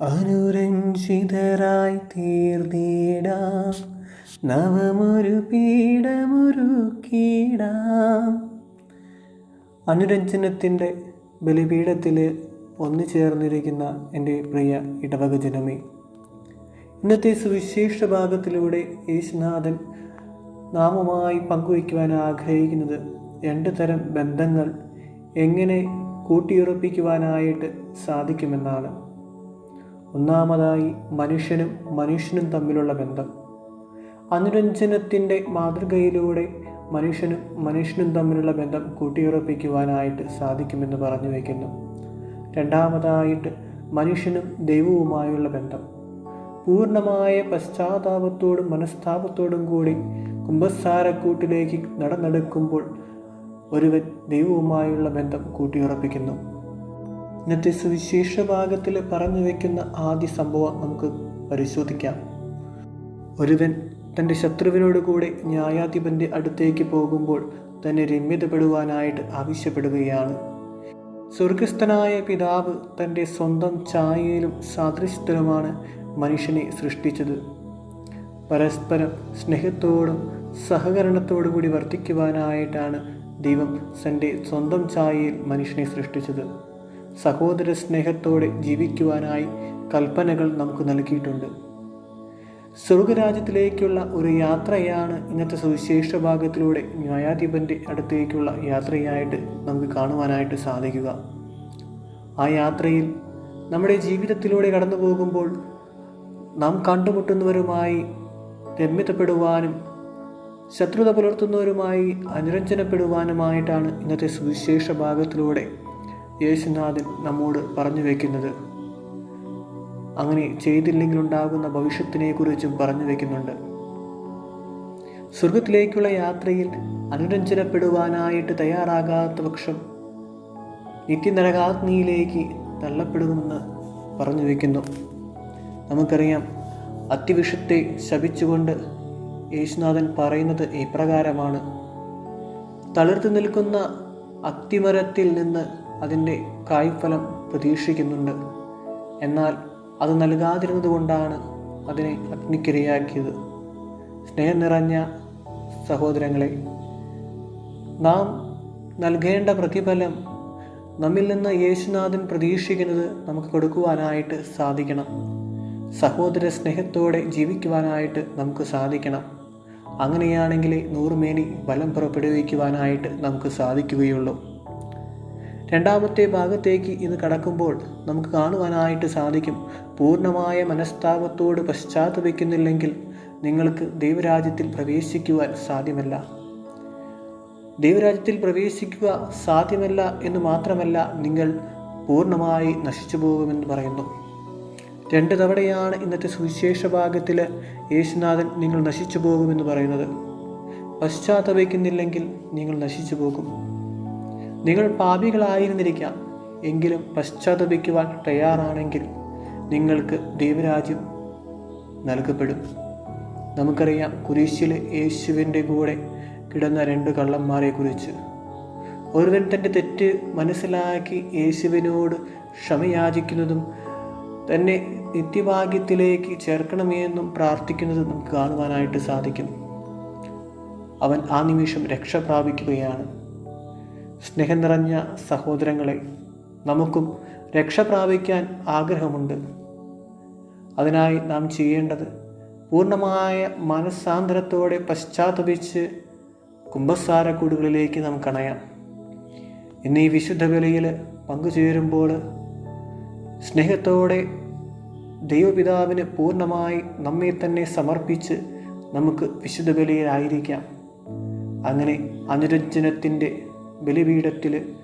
അനുരഞ്ജിതരായി തീർന്നിടാം. നവമൊരു പീഠമൊരുക്കിടാം അനുരഞ്ജനത്തിന്റെ ബലിപീഠത്തിൽ ഒന്നു ചേർന്നിരിക്കുന്ന എന്റെ പ്രിയ ഇടവക ജനമേ ഇന്നത്തെ സുവിശേഷ ഭാഗത്തിലൂടെ യേശുനാഥൻ നാമമായി പങ്കുവയ്ക്കുവാൻ ആഗ്രഹിക്കുന്നത് രണ്ട് തരം ബന്ധങ്ങൾ എങ്ങനെ കൂട്ടിയുറപ്പിക്കുവാനായിട്ട് സാധിക്കുമെന്നാണ്. ഒന്നാമതായി മനുഷ്യനും മനുഷ്യനും തമ്മിലുള്ള ബന്ധം. അനുരഞ്ജനത്തിന്റെ മാതൃകയിലൂടെ മനുഷ്യനും മനുഷ്യനും തമ്മിലുള്ള ബന്ധം കൂട്ടിയുറപ്പിക്കുവാനായിട്ട് സാധിക്കുമെന്ന് പറഞ്ഞു വയ്ക്കുന്നു രണ്ടാമതായിട്ട് മനുഷ്യനും ദൈവവുമായുള്ള ബന്ധം. പൂർണമായ പശ്ചാത്താപത്തോടും മനസ്താപത്തോടും കൂടി കുംഭസാരക്കൂട്ടിലേക്ക് നടന്നെടുക്കുമ്പോൾ ഒരുവൻ ദൈവവുമായുള്ള ബന്ധം കൂട്ടിയുറപ്പിക്കുന്നു. ഇന്നത്തെ സുവിശേഷ ഭാഗത്തിൽ പറഞ്ഞു വയ്ക്കുന്ന ആദ്യ സംഭവം നമുക്ക് പരിശോധിക്കാം. ഒരുവൻ തന്റെ ശത്രുവിനോട് കൂടെ ന്യായാധിപന്റെ അടുത്തേക്ക് പോകുമ്പോൾ തന്നെ രമ്യതപ്പെടുവാനായിട്ട് ആവശ്യപ്പെടുകയാണ്. സ്വർഗസ്ഥനായ പിതാവ് തന്റെ സ്വന്തം ഛായയിലും സാദൃശ്യത്തിലുമാണ് മനുഷ്യനെ സൃഷ്ടിച്ചത്. പരസ്പരം സ്നേഹത്തോടും സഹകരണത്തോടും കൂടി വർത്തിക്കുവാനായിട്ടാണ് ദൈവം തന്റെ സ്വന്തം ചായയിൽ മനുഷ്യനെ സൃഷ്ടിച്ചത്. സഹോദര സ്നേഹത്തോടെ ജീവിക്കുവാനായി കൽപ്പനകൾ നമുക്ക് നൽകിയിട്ടുണ്ട്. സ്വർഗരാജ്യത്തിലേക്കുള്ള ഒരു യാത്രയാണ് ഇന്നത്തെ സുവിശേഷ ഭാഗത്തിലൂടെ ന്യായാധിപന്റെ അടുത്തേക്കുള്ള യാത്രയായിട്ട് നമുക്ക് കാണുവാനായിട്ട് സാധിക്കുക. ആ യാത്രയിൽ നമ്മുടെ ജീവിതത്തിലൂടെ കടന്നു പോകുമ്പോൾ നാം കണ്ടുമുട്ടുന്നവരുമായി രമ്യതപ്പെടുവാനും ശത്രുത പുലർത്തുന്നവരുമായി അനുരഞ്ജനപ്പെടുവാനുമായിട്ടാണ് ഇന്നത്തെ സുവിശേഷ ഭാഗത്തിലൂടെ യേശുനാഥൻ നമ്മോട് പറഞ്ഞു വയ്ക്കുന്നത് അങ്ങനെ ചെയ്തില്ലെങ്കിൽ ഉണ്ടാകുന്ന ഭവിഷ്യത്തിനെക്കുറിച്ചും പറഞ്ഞു വയ്ക്കുന്നുണ്ട് സ്വർഗത്തിലേക്കുള്ള യാത്രയിൽ അനുരഞ്ജനപ്പെടുവാനായിട്ട് തയ്യാറാകാത്ത പക്ഷം നിത്യനരകാഗ്നിയിലേക്ക് തള്ളപ്പെടുമെന്ന് പറഞ്ഞു വയ്ക്കുന്നു നമുക്കറിയാം അത്യവിഷത്തെ ശപിച്ചുകൊണ്ട് യേശുനാഥൻ പറയുന്നത് ഇപ്രകാരമാണ്. തളിർത്തു നിൽക്കുന്ന അത്തിമരത്തിൽ നിന്ന് അതിന്റെ കായ്ഫലം പ്രതീക്ഷിക്കുന്നുണ്ട്. എന്നാൽ അത് നൽകാതിരുന്നത് കൊണ്ടാണ് അതിനെ അഗ്നിക്കിരയാക്കിയത്. സ്നേഹം നിറഞ്ഞ സഹോദരങ്ങളെ നാം നൽകേണ്ട പ്രതിഫലം നമ്മിൽ നിന്ന് യേശുനാഥൻ പ്രതീക്ഷിക്കുന്നത് നമുക്ക് കൊടുക്കുവാനായിട്ട് സാധിക്കണം. സഹോദര സ്നേഹത്തോടെ ജീവിക്കുവാനായിട്ട് നമുക്ക് സാധിക്കണം. അങ്ങനെയാണെങ്കിലേ നൂറുമേനി ബലം പുറപ്പെടുവിക്കുവാനായിട്ട് നമുക്ക് സാധിക്കുകയുള്ളൂ. രണ്ടാമത്തെ ഭാഗത്തേക്ക് ഇത് കടക്കുമ്പോൾ നമുക്ക് കാണുവാനായിട്ട് സാധിക്കും. പൂർണമായ മനസ്താപത്തോട് പശ്ചാത്തപിക്കുന്നില്ലെങ്കിൽ നിങ്ങൾക്ക് ദൈവരാജ്യത്തിൽ പ്രവേശിക്കുവാൻ സാധ്യമല്ല. ദൈവരാജ്യത്തിൽ പ്രവേശിക്കുക സാധ്യമല്ല എന്ന് മാത്രമല്ല നിങ്ങൾ പൂർണമായി നശിച്ചു പോകുമെന്ന് പറയുന്നു. രണ്ട് തവണയാണ് ഇന്നത്തെ സുവിശേഷ ഭാഗത്തിൽ യേശുനാഥൻ നിങ്ങൾ നശിച്ചു പോകുമെന്ന് പറയുന്നത്. പശ്ചാത്തപിക്കുന്നില്ലെങ്കിൽ നിങ്ങൾ നശിച്ചു പോകും. നിങ്ങൾ പാപികളായിരുന്നിരിക്കാം. എങ്കിലും പശ്ചാത്തപിക്കുവാൻ തയ്യാറാണെങ്കിൽ നിങ്ങൾക്ക് ദൈവരാജ്യം നൽകപ്പെടും. നമുക്കറിയാം കുരിശിലെ യേശുവിന്റെ കൂടെ കിടന്ന രണ്ട് കള്ളന്മാരെ കുറിച്ച് ഒരുവൻ തന്റെ തെറ്റ് മനസ്സിലാക്കി യേശുവിനോട് ക്ഷമയാചിക്കുന്നതും തന്നെ നിത്യഭാഗ്യത്തിലേക്ക് ചേർക്കണമെന്നും പ്രാർത്ഥിക്കുന്നതും നമുക്ക് കാണുവാനായിട്ട് സാധിക്കും. അവൻ ആ നിമിഷം രക്ഷ പ്രാപിക്കുകയാണ് സ്നേഹം നിറഞ്ഞ സഹോദരങ്ങളെ നമുക്കും രക്ഷ പ്രാപിക്കാൻ ആഗ്രഹമുണ്ട്. അതിനായി നാം ചെയ്യേണ്ടത് പൂർണമായ മനസ്സാന്തരത്തോടെ പശ്ചാത്തപിച്ച് കുംഭസാരക്കൂടുകളിലേക്ക് നാം കണയാം. ഇന്ന് ഈ വിശുദ്ധ വിലയിൽ പങ്കുചേരുമ്പോൾ സ്നേഹത്തോടെ ദൈവപിതാവിന് പൂർണമായി നമ്മെ തന്നെ സമർപ്പിച്ച് നമുക്ക് വിശുദ്ധ ബലിയിലായിരിക്കാം അങ്ങനെ അനുരഞ്ജനത്തിന്റെ ബലിപീഠത്തിൽ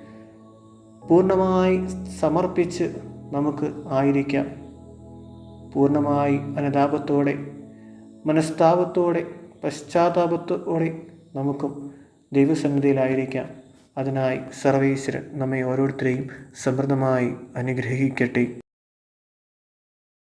പൂർണമായി സമർപ്പിച്ച് നമുക്ക് ആയിരിക്കാം. പൂർണമായി അനുതാപത്തോടെ മനസ്താപത്തോടെ പശ്ചാത്താപത്തോടെ നമുക്കും ദൈവസന്നിധിയിലായിരിക്കാം. അതിനായി സർവേശ്വരൻ നമ്മെ ഓരോരുത്തരെയും സമൃദ്ധമായി അനുഗ്രഹിക്കട്ടെ.